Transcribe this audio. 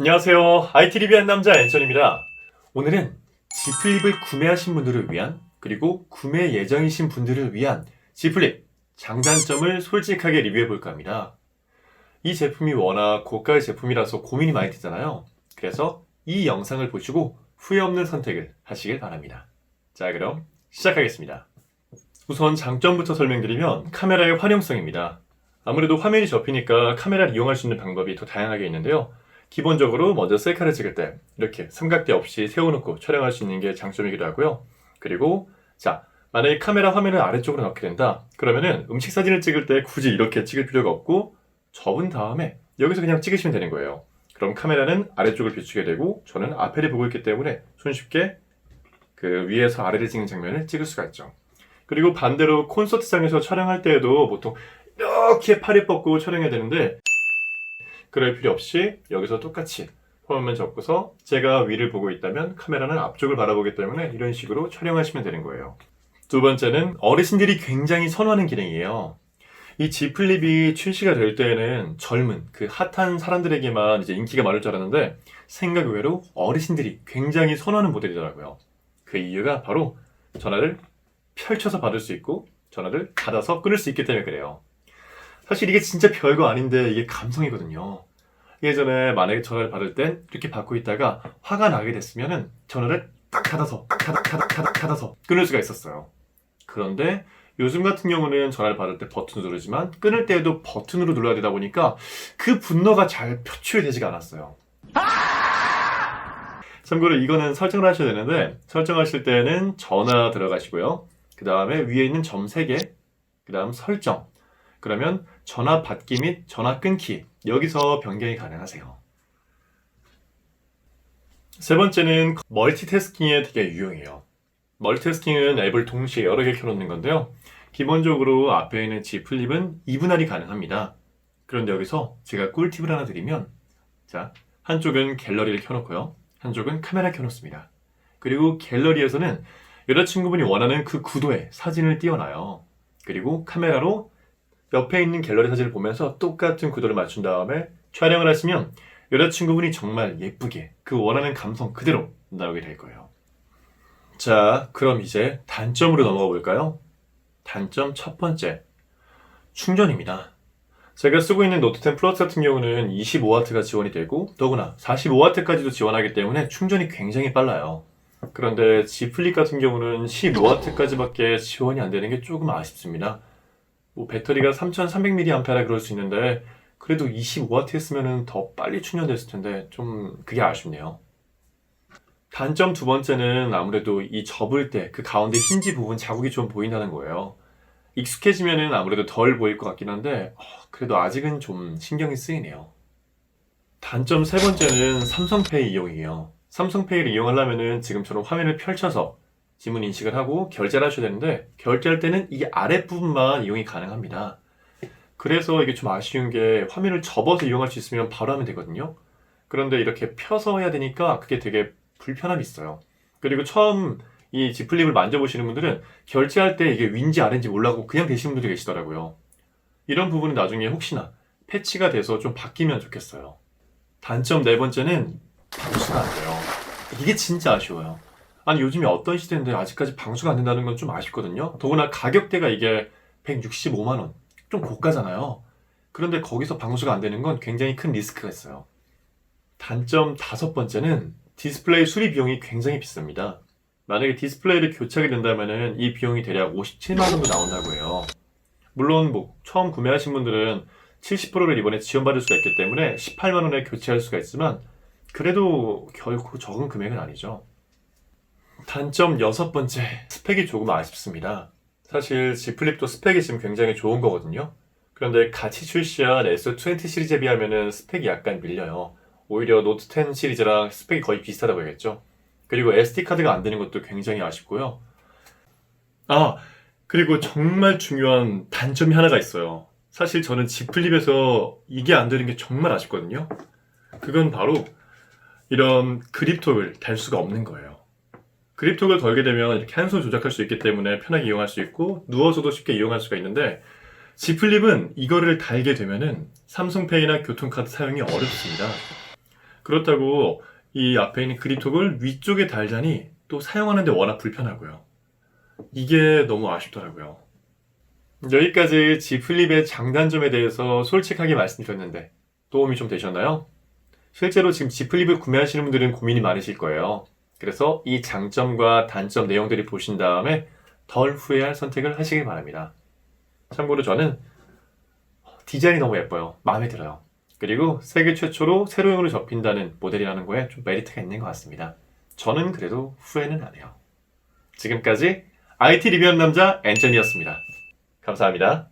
안녕하세요. IT 리뷰한 남자 앤son입니다. 오늘은 G 플립을 구매하신 분들을 위한 그리고 구매 예정이신 분들을 위한 G 플립 장단점을 솔직하게 리뷰해 볼까 합니다. 이 제품이 워낙 고가의 제품이라서 고민이 많이 되잖아요. 그래서 이 영상을 보시고 후회 없는 선택을 하시길 바랍니다. 자, 그럼 시작하겠습니다. 우선 장점부터 설명드리면 카메라의 활용성입니다. 아무래도 화면이 접히니까 카메라를 이용할 수 있는 방법이 더 다양하게 있는데요. 기본적으로 먼저 셀카를 찍을 때 이렇게 삼각대 없이 세워놓고 촬영할 수 있는 게 장점이기도 하고요. 그리고 자 만약에 카메라 화면을 아래쪽으로 넣게 된다 그러면은 음식 사진을 찍을 때 굳이 이렇게 찍을 필요가 없고 접은 다음에 여기서 그냥 찍으시면 되는 거예요. 그럼 카메라는 아래쪽을 비추게 되고 저는 앞에를 보고 있기 때문에 손쉽게 그 위에서 아래를 찍는 장면을 찍을 수가 있죠. 그리고 반대로 콘서트장에서 촬영할 때에도 보통 이렇게 팔을 뻗고 촬영해야 되는데 그럴 필요 없이 여기서 똑같이 화면만 접고서 제가 위를 보고 있다면 카메라는 앞쪽을 바라보기 때문에 이런 식으로 촬영하시면 되는 거예요. 두 번째는 어르신들이 굉장히 선호하는 기능이에요. 이 G 플립이 출시가 될 때에는 젊은 그 핫한 사람들에게만 이제 인기가 많을 줄 알았는데 생각 외로 어르신들이 굉장히 선호하는 모델이더라고요. 그 이유가 바로 전화를 펼쳐서 받을 수 있고 전화를 닫아서 끊을 수 있기 때문에 그래요. 사실 이게 진짜 별거 아닌데 이게 감성이거든요. 예전에 만약에 전화를 받을 땐 이렇게 받고 있다가 화가 나게 됐으면은 전화를 딱 닫아서 딱 닫아 닫아 닫아 닫아서 끊을 수가 있었어요. 그런데 요즘 같은 경우는 전화를 받을 때 버튼 누르지만 끊을 때에도 버튼으로 눌러야 되다 보니까 그 분노가 잘 표출이 되지가 않았어요. 참고로 이거는 설정을 하셔야 되는데 설정하실 때는 전화 들어가시고요. 그 다음에 위에 있는 점 3개, 그 다음 설정. 그러면 전화 받기 및 전화 끊기 여기서 변경이 가능하세요. 세 번째는 멀티태스킹에 되게 유용해요. 멀티태스킹은 앱을 동시에 여러 개 켜놓는 건데요. 기본적으로 앞에 있는 G 플립은 이분할이 가능합니다. 그런데 여기서 제가 꿀팁을 하나 드리면 자 한쪽은 갤러리를 켜놓고요. 한쪽은 카메라 켜놓습니다. 그리고 갤러리에서는 여자친구분이 원하는 그 구도의 사진을 띄워놔요. 그리고 카메라로 옆에 있는 갤러리 사진을 보면서 똑같은 구도를 맞춘 다음에 촬영을 하시면 여자친구분이 정말 예쁘게 그 원하는 감성 그대로 나오게 될 거예요. 자, 그럼 이제 단점으로 넘어가 볼까요? 단점 첫 번째. 충전입니다. 제가 쓰고 있는 노트 10 플러스 같은 경우는 25W가 지원이 되고 더구나 45W까지도 지원하기 때문에 충전이 굉장히 빨라요. 그런데 G 플립 같은 경우는 15W까지밖에 지원이 안 되는 게 조금 아쉽습니다. 뭐 배터리가 3300mAh라 그럴 수 있는데 그래도 25W였으면 더 빨리 충전됐을 텐데 좀 그게 아쉽네요. 단점 두 번째는 아무래도 이 접을 때 그 가운데 힌지 부분 자국이 좀 보인다는 거예요. 익숙해지면은 아무래도 덜 보일 것 같긴 한데 어, 그래도 아직은 좀 신경이 쓰이네요. 단점 세 번째는 삼성페이 이용이에요. 삼성페이를 이용하려면은 지금처럼 화면을 펼쳐서 지문 인식을 하고 결제를 하셔야 되는데 결제할 때는 이 아랫부분만 이용이 가능합니다. 그래서 이게 좀 아쉬운 게 화면을 접어서 이용할 수 있으면 바로 하면 되거든요. 그런데 이렇게 펴서 해야 되니까 그게 되게 불편함이 있어요. 그리고 처음 이 지플립을 만져보시는 분들은 결제할 때 이게 윈지 아래인지 몰라고 그냥 되시는 분들이 계시더라고요. 이런 부분은 나중에 혹시나 패치가 돼서 좀 바뀌면 좋겠어요. 단점 네 번째는 방수가 안 돼요. 이게 진짜 아쉬워요. 아니 요즘에 어떤 시대인데 아직까지 방수가 안 된다는 건 좀 아쉽거든요. 더구나 가격대가 이게 165만 원. 좀 고가잖아요. 그런데 거기서 방수가 안 되는 건 굉장히 큰 리스크가 있어요. 단점 다섯 번째는 디스플레이 수리 비용이 굉장히 비쌉니다. 만약에 디스플레이를 교체하게 된다면은 이 비용이 대략 57만 정도 나온다고 해요. 물론 뭐 처음 구매하신 분들은 70%를 이번에 지원받을 수가 있기 때문에 18만 원에 교체할 수가 있지만 그래도 결코 적은 금액은 아니죠. 단점 여섯 번째, 스펙이 조금 아쉽습니다. 사실 G 플립도 스펙이 지금 굉장히 좋은 거거든요. 그런데 같이 출시한 S20 시리즈에 비하면 스펙이 약간 밀려요. 오히려 노트 10 시리즈랑 스펙이 거의 비슷하다고 해야겠죠. 그리고 SD카드가 안 되는 것도 굉장히 아쉽고요. 아, 그리고 정말 중요한 단점이 하나가 있어요. 사실 저는 G 플립에서 이게 안 되는 게 정말 아쉽거든요. 그건 바로 이런 그립톡을 달 수가 없는 거예요. 그립톡을 걸게 되면 이렇게 한 손 조작할 수 있기 때문에 편하게 이용할 수 있고 누워서도 쉽게 이용할 수가 있는데 G 플립은 이거를 달게 되면은 삼성페이나 교통카드 사용이 어렵습니다. 그렇다고 이 앞에 있는 그립톡을 위쪽에 달자니 또 사용하는데 워낙 불편하고요. 이게 너무 아쉽더라고요. 여기까지 G 플립의 장단점에 대해서 솔직하게 말씀드렸는데 도움이 좀 되셨나요? 실제로 지금 G 플립을 구매하시는 분들은 고민이 많으실 거예요. 그래서 이 장점과 단점 내용들을 보신 다음에 덜 후회할 선택을 하시길 바랍니다. 참고로 저는 디자인이 너무 예뻐요. 마음에 들어요. 그리고 세계 최초로 세로형으로 접힌다는 모델이라는 거에 좀 메리트가 있는 것 같습니다. 저는 그래도 후회는 안 해요. 지금까지 IT 리뷰하는 남자 앤전이었습니다. 감사합니다.